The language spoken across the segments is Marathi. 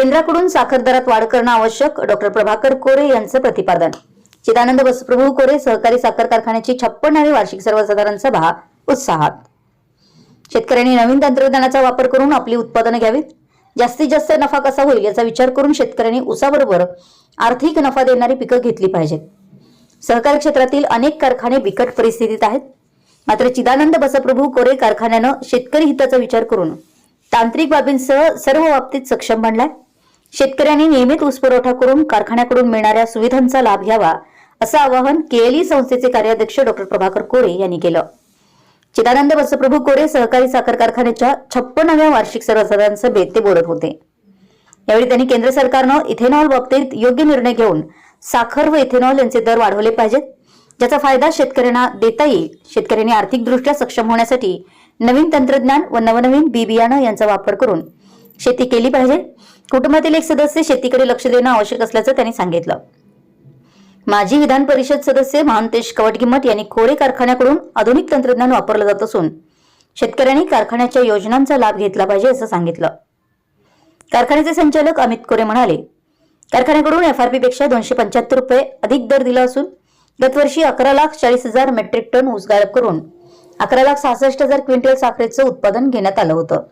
केंद्राकडून साखर दरात वाढ करणं आवश्यक डॉक्टर प्रभाकर कोरे यांचं प्रतिपादन. चिदानंद बसप्रभू कोरे सहकारी साखर कारखान्याची छप्पन्नावी वार्षिक सर्वसाधारण सभा उत्साहात. शेतकऱ्यांनी नवीन तंत्रज्ञानाचा वापर करून आपली उत्पादनं घ्यावीत. जास्तीत जास्त नफा कसा होईल याचा विचार करून शेतकऱ्यांनी ऊसाबरोबर आर्थिक नफा देणारी पिकं घेतली पाहिजेत. सहकारी क्षेत्रातील अनेक कारखाने बिकट परिस्थितीत आहेत. मात्र चिदानंद बसप्रभू कोरे कारखान्यानं शेतकरी हिताचा विचार करून तांत्रिक बाबींसह सर्व बाबतीत सक्षम बनलाय. शेतकऱ्यांनी नियमित ऊस पुरवठा करून कारखान्याकडून मिळणाऱ्या सुविधांचा लाभ घ्यावा असं आवाहन केएलई संस्थेचे कार्याध्यक्ष डॉक्टर प्रभाकर कोरे यांनी केलं. चिदानंद बसप्रभू कोरे सहकारी साखर कारखान्याच्या छप्पनाव्या वार्षिक सर्वसाधारण सभेत ते बोलत होते. यावेळी त्यांनी केंद्र सरकारनं इथेनॉल बाबतीत योग्य निर्णय घेऊन साखर व इथेनॉल यांचे दर वाढवले पाहिजेत ज्याचा फायदा शेतकऱ्यांना देता येईल. शेतकऱ्यांनी आर्थिकदृष्ट्या सक्षम होण्यासाठी नवीन तंत्रज्ञान व नवनवीन बी बियाणं यांचा वापर करून शेती केली पाहिजे. कुटुंबातील एक सदस्य शेतीकडे लक्ष देणं आवश्यक असल्याचं त्यांनी सांगितलं. माजी विधान परिषद सदस्य महांतेश कवटगिमट यांनी खोरे कारखान्याकडून आधुनिक तंत्रज्ञान वापरलं जात असून शेतकऱ्यांनी कारखान्याच्या योजनांचा लाभ घेतला पाहिजे असं सांगितलं. कारखान्याचे संचालक अमित कोरे म्हणाले कारखान्याकडून एफआरपी पेक्षा दोनशे पंच्याहत्तर रुपये अधिक दर दिला असून गतवर्षी अकरा लाख चाळीस हजार मेट्रिक टन ऊस गाळप करून अकरा लाख सहासष्ट हजार क्विंटल साखरेचं उत्पादन घेण्यात आलं होतं.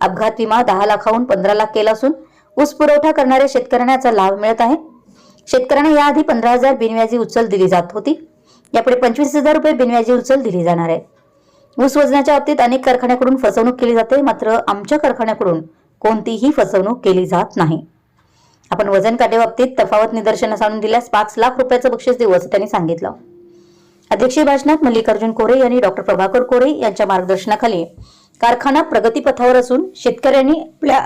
अपघात विमा दहा लाखाहून पंधरा लाख केला असून ऊस पुरवठा करणाऱ्या शेतकऱ्यांना याचा लाभ मिळत आहे. शेतकऱ्यांना याआधी पंधरा हजार बिनव्याजी उचल दिली जात होती. यापुढे पंचवीस हजार रुपये बिनव्याजी उचल दिली जाणार आहे. ऊस वजनाच्या बाबतीत अनेक कारखान्याकडून फसवणूक केली जाते मात्र आमच्या कारखान्याकडून कोणतीही फसवणूक केली जात नाही. आपण वजन काटेबाबतीत तफावत निदर्शनास आणून दिल्यास पाच लाख रुपयाचं बक्षीस देऊ असं त्यांनी सांगितलं. अध्यक्षीय भाषणात मल्लिकार्जुन कोरे यांनी डॉक्टर प्रभाकर कोरे यांच्या मार्गदर्शनाखाली कारखाना प्रगतीपथावर असून शेतकऱ्यांनी आपल्या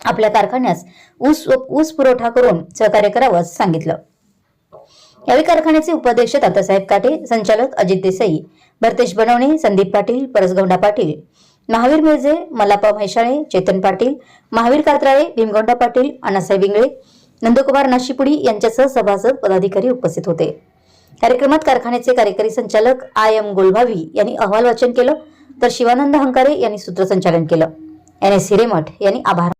आपल्या कारखान्यास ऊस ऊस पुरवठा करून सहकार्य करावं असं सांगितलं. यावेळी कारखान्याचे उपाध्यक्ष दादासाहेब काटे संचालक अजित देसाई भरतेश बनवणे संदीप पाटील परसगौंडा पाटील महावीर मिरजे मल्लापा म्हैसाळे चेतन पाटील महावीर कात्राळे भीमगौंडा पाटील अण्णासाहेब इंगळे नंदकुमार नाशिपुडी यांच्यासह सभासद पदाधिकारी उपस्थित होते. कार्यक्रमात कारखान्याचे कार्यकारी संचालक आय एम गोलभावी यांनी अहवाल वाचन केलं. तर शिवानंद हंकारे यांनी सूत्रसंचालन केलं. एन एस हिरेमठ यांनी आभार